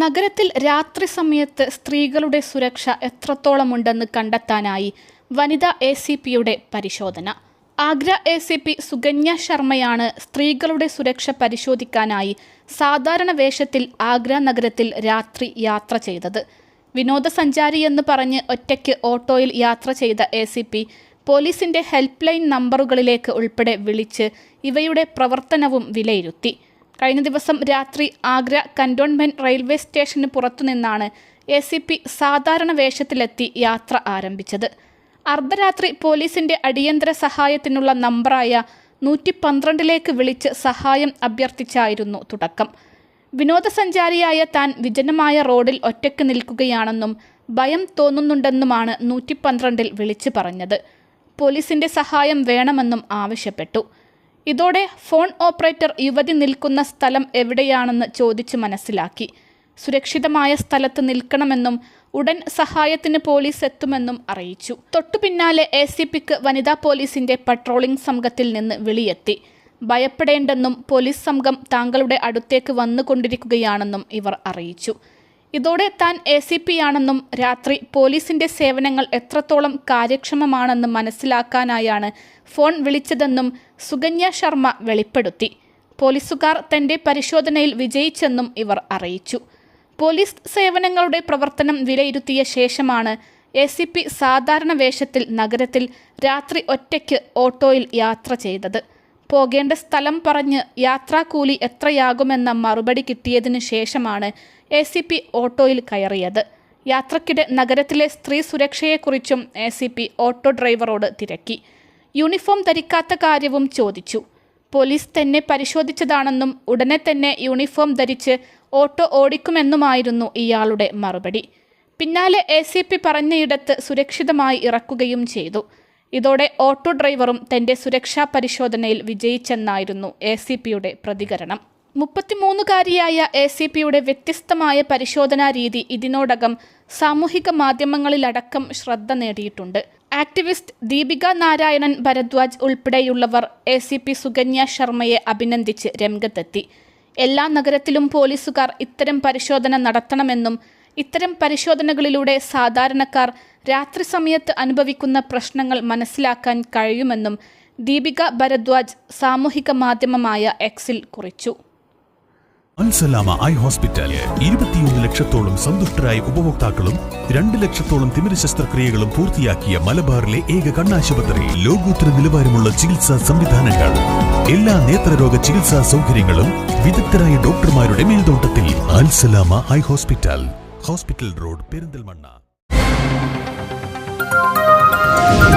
നഗരത്തിൽ രാത്രി സമയത്ത് സ്ത്രീകളുടെ സുരക്ഷ എത്രത്തോളമുണ്ടെന്ന് കണ്ടെത്താനായി വനിതാ എ സി പിയുടെ പരിശോധന. Agra A C P Sukanya ശർമ്മയാണ് സ്ത്രീകളുടെ സുരക്ഷ പരിശോധിക്കാനായി സാധാരണ വേഷത്തിൽ ആഗ്ര നഗരത്തിൽ രാത്രി യാത്ര ചെയ്തത്. വിനോദസഞ്ചാരി എന്ന് പറഞ്ഞ് ഒറ്റയ്ക്ക് ഓട്ടോയിൽ യാത്ര ചെയ്ത എ സി പി പോലീസിന്റെ ഹെൽപ്പ് ലൈൻ നമ്പറുകളിലേക്ക് ഉൾപ്പെടെ വിളിച്ച് ഇവയുടെ പ്രവർത്തനവും വിലയിരുത്തി. കഴിഞ്ഞ ദിവസം രാത്രി ആഗ്ര കന്റോൺമെന്റ് റെയിൽവേ സ്റ്റേഷന് പുറത്തുനിന്നാണ് എ സി പി സാധാരണ വേഷത്തിലെത്തി യാത്ര ആരംഭിച്ചത്. അർദ്ധരാത്രി പോലീസിന്റെ അടിയന്തര സഹായത്തിനുള്ള നമ്പറായ നൂറ്റി പന്ത്രണ്ടിലേക്ക് വിളിച്ച് സഹായം അഭ്യർത്ഥിച്ചായിരുന്നു തുടക്കം. വിനോദസഞ്ചാരിയായ താൻ വിജനമായ റോഡിൽ ഒറ്റയ്ക്ക് നിൽക്കുകയാണെന്നും ഭയം തോന്നുന്നുണ്ടെന്നുമാണ് നൂറ്റി പന്ത്രണ്ടിൽ വിളിച്ചു പറഞ്ഞത്. പോലീസിന്റെ സഹായം വേണമെന്നും ആവശ്യപ്പെട്ടു. ഇതോടെ ഫോൺ ഓപ്പറേറ്റർ യുവതി നിൽക്കുന്ന സ്ഥലം എവിടെയാണെന്ന് ചോദിച്ചു മനസ്സിലാക്കി. സുരക്ഷിതമായ സ്ഥലത്ത് നിൽക്കണമെന്നും ഉടൻ സഹായത്തിന് പോലീസ് എത്തുമെന്നും അറിയിച്ചു. തൊട്ടുപിന്നാലെ എ സി പിക്ക് വനിതാ പോലീസിന്റെ പട്രോളിംഗ് സംഘത്തിൽ നിന്ന് വിളിയെത്തി. ഭയപ്പെടേണ്ടെന്നും പോലീസ് സംഘം താങ്കളുടെ അടുത്തേക്ക് വന്നുകൊണ്ടിരിക്കുകയാണെന്നും ഇവർ അറിയിച്ചു. ഇതോടെ താൻ എ സി പി ആണെന്നും രാത്രി പോലീസിന്റെ സേവനങ്ങൾ എത്രത്തോളം കാര്യക്ഷമമാണെന്നും മനസ്സിലാക്കാനായാണ് ഫോൺ വിളിച്ചതെന്നും സുകന്യ ശർമ്മ വെളിപ്പെടുത്തി. പോലീസുകാർ തന്റെ പരിശോധനയിൽ വിജയിച്ചെന്നും ഇവർ അറിയിച്ചു. പോലീസ് സേവനങ്ങളുടെ പ്രവർത്തനം വിലയിരുത്തിയ ശേഷമാണ് എ സി പി സാധാരണ വേഷത്തിൽ നഗരത്തിൽ രാത്രി ഒറ്റയ്ക്ക് ഓട്ടോയിൽ യാത്ര ചെയ്തത്. പോകേണ്ട സ്ഥലം പറഞ്ഞ് യാത്രാക്കൂലി എത്രയാകുമെന്ന മറുപടി കിട്ടിയതിനു ശേഷമാണ് എ സി പി ഓട്ടോയിൽ കയറിയത്. യാത്രക്കിടെ നഗരത്തിലെ സ്ത്രീ സുരക്ഷയെക്കുറിച്ചും എ സി പി ഓട്ടോ ഡ്രൈവറോട് തിരക്കി. യൂണിഫോം ധരിക്കാത്ത കാര്യവും ചോദിച്ചു. പോലീസ് തന്നെ പരിശോധിച്ചതാണെന്നും ഉടനെ തന്നെ യൂണിഫോം ധരിച്ച് ഓട്ടോ ഓടിക്കുമെന്നുമായിരുന്നു ഇയാളുടെ മറുപടി. പിന്നാലെ എ സി പി പറഞ്ഞയിടത്ത് സുരക്ഷിതമായി ഇറക്കുകയും ചെയ്തു. ഇതോടെ ഓട്ടോ ഡ്രൈവറും തന്റെ സുരക്ഷാ പരിശോധനയിൽ വിജയിച്ചെന്നായിരുന്നു എ സി പിയുടെ പ്രതികരണം. മുപ്പത്തിമൂന്നുകാരിയായ എ സി പിയുടെ വ്യത്യസ്തമായ പരിശോധനാ രീതി ഇതിനോടകം സാമൂഹിക മാധ്യമങ്ങളിലടക്കം ശ്രദ്ധ നേടിയിട്ടുണ്ട്. ആക്ടിവിസ്റ്റ് ദീപിക നാരായണൻ ഭരദ്വാജ് ഉൾപ്പെടെയുള്ളവർ എ സി പി സുകന്യ ശർമ്മയെ അഭിനന്ദിച്ച് രംഗത്തെത്തി. എല്ലാ നഗരത്തിലും പോലീസുകാർ ഇത്തരം പരിശോധന നടത്തണമെന്നും ഇത്തരം പരിശോധനകളിലൂടെ സാധാരണക്കാർ രാത്രി സമയത്ത് അനുഭവിക്കുന്ന പ്രശ്നങ്ങൾ മനസ്സിലാക്കാൻ കഴിയുമെന്നും ദീപിക ഭരദ്വാജ് സാമൂഹിക മാധ്യമമായ എക്സിൽ കുറിച്ചു. അൽസലാമ ഐ ഹോസ്പിറ്റൽ ഇരുപത്തിയൊന്ന് ലക്ഷത്തോളം സന്തുഷ്ടരായ ഉപഭോക്താക്കളും രണ്ട് ലക്ഷത്തോളം തിമിര ശസ്ത്രക്രിയകളും പൂർത്തിയാക്കിയ മലബാറിലെ ഏക കണ്ണാശുപത്രി. ലോകോത്തര നിലവാരമുള്ള ചികിത്സാ സംവിധാനങ്ങൾ. എല്ലാ നേത്രരോഗ ചികിത്സാ സൗകര്യങ്ങളും വിദഗ്ധരായ ഡോക്ടർമാരുടെ മേൽനോട്ടത്തിൽ. Alsalama eye hospital. Hospital road Perinthalmanna. Bye.